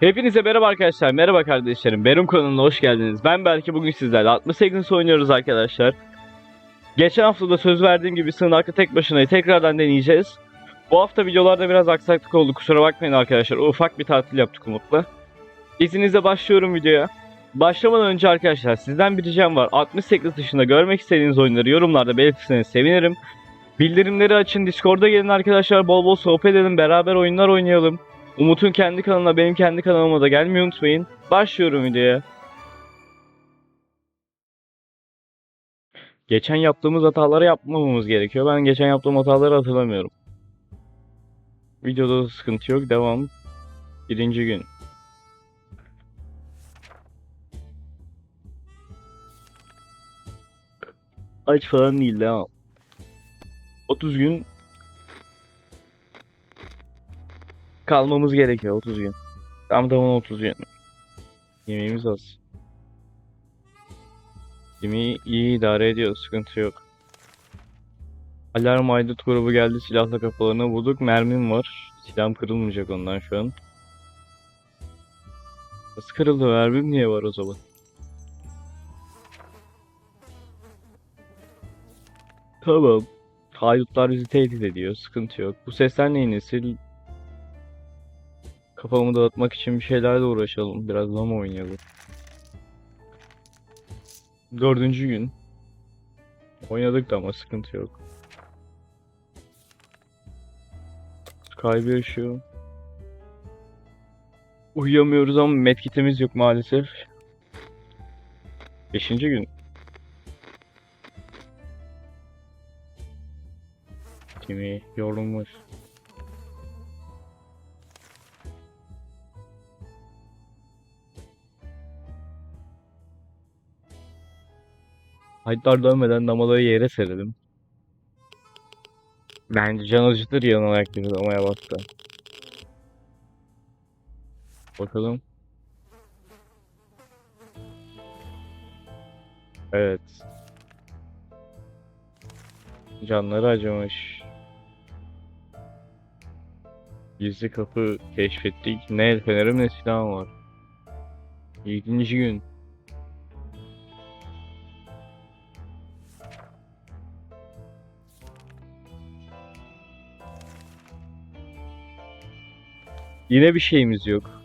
Hepinize merhaba arkadaşlar, merhaba kardeşlerim. Berum kanalına hoş geldiniz. Ben belki bugün sizlerle 68 oynuyoruz arkadaşlar. Geçen hafta da söz verdiğim gibi sığınaklı tek başınayı tekrardan deneyeceğiz. Bu hafta videolarda biraz aksaklık oldu. Kusura bakmayın arkadaşlar. Ufak bir tatil yaptık Umut'la. İzninizle başlıyorum videoya. Başlamadan önce arkadaşlar sizden bir ricam var. 68 dışında görmek istediğiniz oyunları yorumlarda belirtirseniz sevinirim. Bildirimleri açın, Discord'a gelin arkadaşlar. Bol bol sohbet edelim, beraber oyunlar oynayalım. Umut'un kendi kanalına, benim kendi kanalıma da gelmeyi unutmayın. Başlıyorum videoya. Geçen yaptığımız hataları yapmamamız gerekiyor. Ben geçen yaptığım hataları hatırlamıyorum. Videoda da sıkıntı yok. Devam. Birinci gün. Aç falan değil devam. 30 gün kalmamız gerekiyor 30 gün. Tam tamam 30 gün. Yemeğimiz az. Yemeği iyi idare ediyor, sıkıntı yok. Alarm aydut grubu geldi, silahla kafalarına vurduk. Mermim var. Silahım kırılmayacak ondan şu an. Nasıl kırıldı mermim niye var o zaman? Tamam. Haydutlar bizi tehdit ediyor, sıkıntı yok. Bu sesler neyin nesi? Kafamı dağıtmak için bir şeylerle uğraşalım. Biraz mı oynayalım. Dördüncü gün. Oynadık da ama sıkıntı yok. Kaybı yaşıyor. Uyuyamıyoruz ama medkitimiz yok maalesef. Beşinci gün. Kimi yorulmuş. Haydar dönmeden damaları yere serelim. Bence can acıtır yanına ayak gibi damaya bastı. Bakalım. Evet. Canları acımış. Gizli kapı keşfettik. Ne el fenerim ne silahım var. Yedinci gün. Yine bir şeyimiz yok.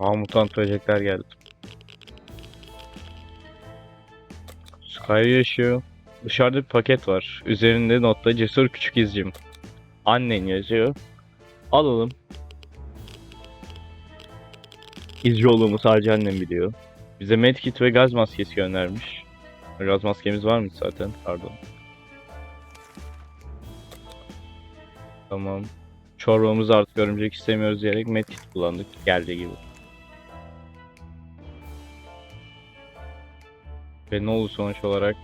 Aa mutant böcekler geldi. Sky yaşıyor. Dışarıda bir paket var. Üzerinde notta cesur küçük izcim. Annen yazıyor. Alalım. İzci olduğumu sadece annem biliyor. Bize medkit ve gaz maskesi göndermiş. Gaz maskemiz var mı zaten? Pardon. Tamam. Çorbamızı artık örümcek istemiyoruz diyerek medkit kullandık. Geldiği gibi. Ve ne oldu sonuç olarak?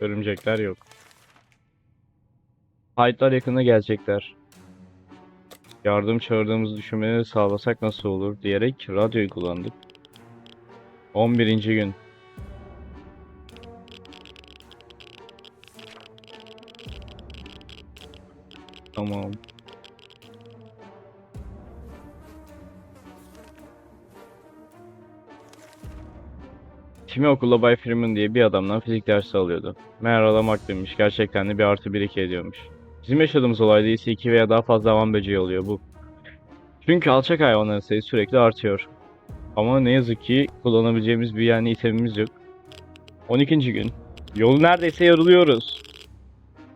Örümcekler yok. Haydlar yakında gelecekler. Yardım çağırdığımızı düşünmeleri sağlasak nasıl olur diyerek radyoyu kullandık. 11. gün. Tamam. Kimi okulda Bay Freeman diye bir adamdan fizik dersi alıyordu. Meğer adam haklıymış. Gerçekten de bir artı bir iki ediyormuş. Bizim yaşadığımız olayda ise iki veya daha fazla havan böceği oluyor bu. Çünkü alçak hayvanların sayısı sürekli artıyor. Ama ne yazık ki kullanabileceğimiz bir yani itemimiz yok. 12. gün. Yol neredeyse yarılıyoruz.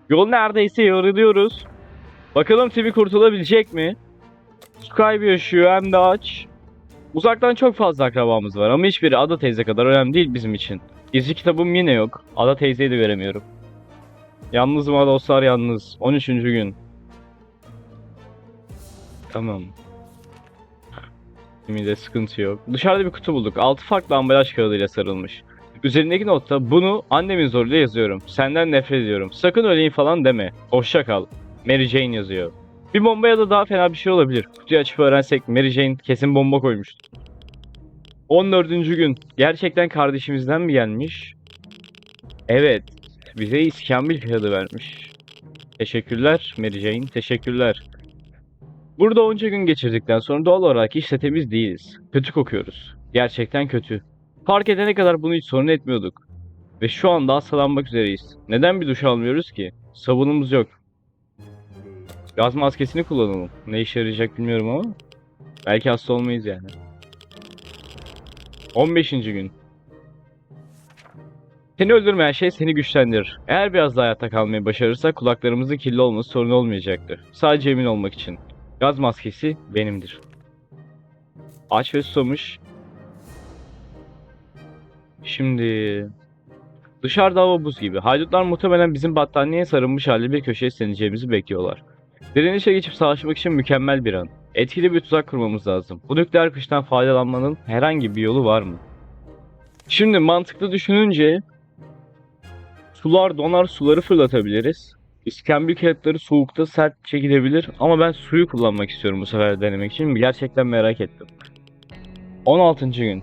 Yol neredeyse yarılıyoruz. Bakalım TV kurtulabilecek mi? Skype yaşıyor hem de aç. Uzaktan çok fazla akrabamız var ama hiçbiri Ada teyze kadar önemli değil bizim için. Gizli kitabım yine yok. Ada teyzeyi de veremiyorum. Yalnızım ama dostlar yalnız. 13. gün. Tamam. Şimdi sıkıntı yok. Dışarıda bir kutu bulduk. Altı farklı ambalaj kağıdıyla sarılmış. Üzerindeki notta bunu annemin zoruyla yazıyorum. Senden nefret ediyorum. Sakın öleyim falan deme. Hoşça kal. Mary Jane yazıyor. Bir bomba ya da daha fena bir şey olabilir. Kutuyu açıp öğrensek Mary Jane kesin bomba koymuştur. 14. gün. Gerçekten kardeşimizden mi gelmiş? Evet. bize iskambil kağıdı vermiş. Teşekkürler Mary Jane, teşekkürler. Burada onca gün geçirdikten sonra doğal olarak hiç temiz değiliz. Kötü kokuyoruz. Gerçekten kötü. Fark edene kadar bunu hiç sorun etmiyorduk. Ve şu anda hastalanmak üzereyiz. Neden bir duş almıyoruz ki? Sabunumuz yok. Gaz maskesini kullanalım. Ne işe yarayacak bilmiyorum ama. Belki hasta olmayız yani. 15. gün. Seni öldürmeyen şey seni güçlendirir. Eğer biraz daha hayatta kalmayı başarırsak kulaklarımızın kirli olması sorun olmayacaktır. Sadece emin olmak için. Gaz maskesi benimdir. Aç ve susamış. Şimdi... Dışarıda hava buz gibi. Haydutlar muhtemelen bizim battaniyeye sarılmış halde bir köşeye sığınacağımızı bekliyorlar. Direnişe geçip savaşmak için mükemmel bir an. Etkili bir tuzak kurmamız lazım. Bu nükleer kıştan faydalanmanın herhangi bir yolu var mı? Şimdi mantıklı düşününce sular donar suları fırlatabiliriz. İskambil kağıtları soğukta sert çekilebilir ama ben suyu kullanmak istiyorum bu sefer denemek için. Gerçekten merak ettim. 16. gün.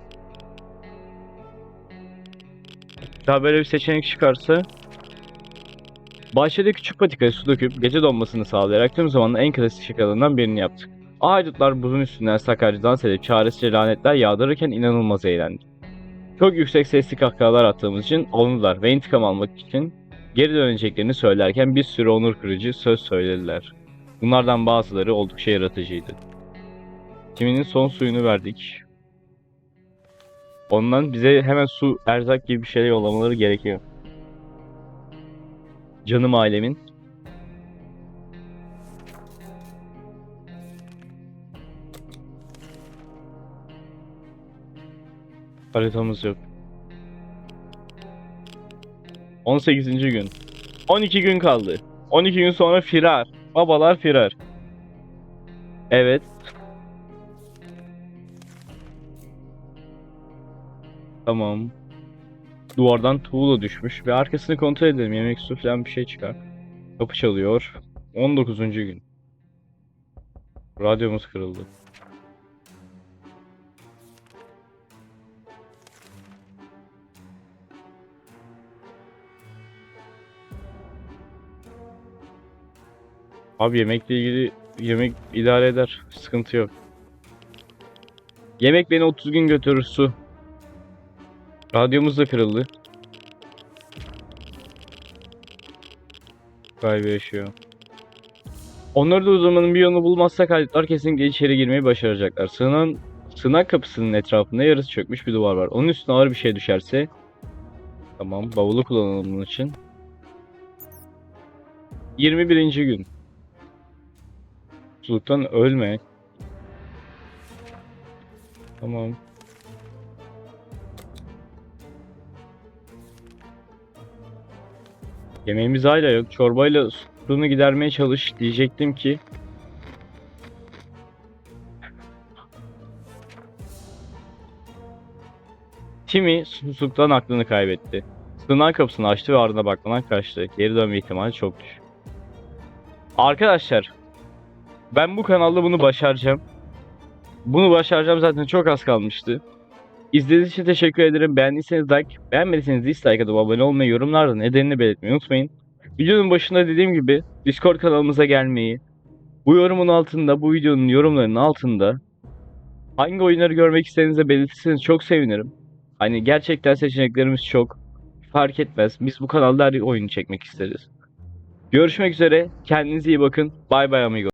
Daha böyle bir seçenek çıkarsa Bahçede küçük patikaya su döküp gece donmasını sağlayarak tüm zamanın en klasik şakalarından birini yaptık. Haydutlar buzun üstünden sakarca dans edip çaresizce lanetler yağdırırken inanılmaz eğlendik. Çok yüksek sesli kahkahalar attığımız için alındılar ve intikam almak için geri döneceklerini söylerken bir sürü onur kırıcı söz söylediler. Bunlardan bazıları oldukça yaratıcıydı. Kiminin son suyunu verdik. Ondan bize hemen su, erzak gibi bir şeyler yollamaları gerekiyor. Canım ailemin. Haritamız yok. 18. gün. 12 gün kaldı. 12 gün sonra firar. Babalar firar. Evet. Tamam. Duvardan tuğla düşmüş ve arkasını kontrol edelim. Yemek su falan bir şey çıkar. Kapı çalıyor. 19. gün. Radyomuz kırıldı. Abi yemekle ilgili yemek idare eder. Sıkıntı yok. Yemek beni 30 gün götürür su. Radyomuz da kırıldı. Kaybı yaşıyor. Onları da uzmanın bir yolunu bulmazsak haydutlar kesinlikle içeri girmeyi başaracaklar. Sığınan, sığınak kapısının etrafında yarısı çökmüş bir duvar var. Onun üstüne ağır bir şey düşerse... Tamam, bavulu kullanalım bunun için. 21. gün. Mutluluktan ölme. Tamam. Yemeğimiz hala yok. Çorbayla sorunu gidermeye çalış diyecektim ki. Timmy susuzluktan aklını kaybetti. Sığınan kapısını açtı ve ardına bakmadan kaçtı. Geri dönme ihtimali çok düşük. Arkadaşlar, ben bu kanalda bunu başaracağım. Bunu başaracağım zaten çok az kalmıştı. İzlediğiniz için teşekkür ederim. Beğendiyseniz like, beğenmediyseniz dislike atıp abone olmayı, yorumlarda nedenini belirtmeyi unutmayın. Videonun başında dediğim gibi Discord kanalımıza gelmeyi, bu yorumun altında, bu videonun yorumlarının altında hangi oyunları görmek istediğinizi belirtirseniz çok sevinirim. Hani gerçekten seçeneklerimiz çok. Fark etmez. Biz bu kanalda her oyunu çekmek isteriz. Görüşmek üzere. Kendinize iyi bakın. Bay bay amigo.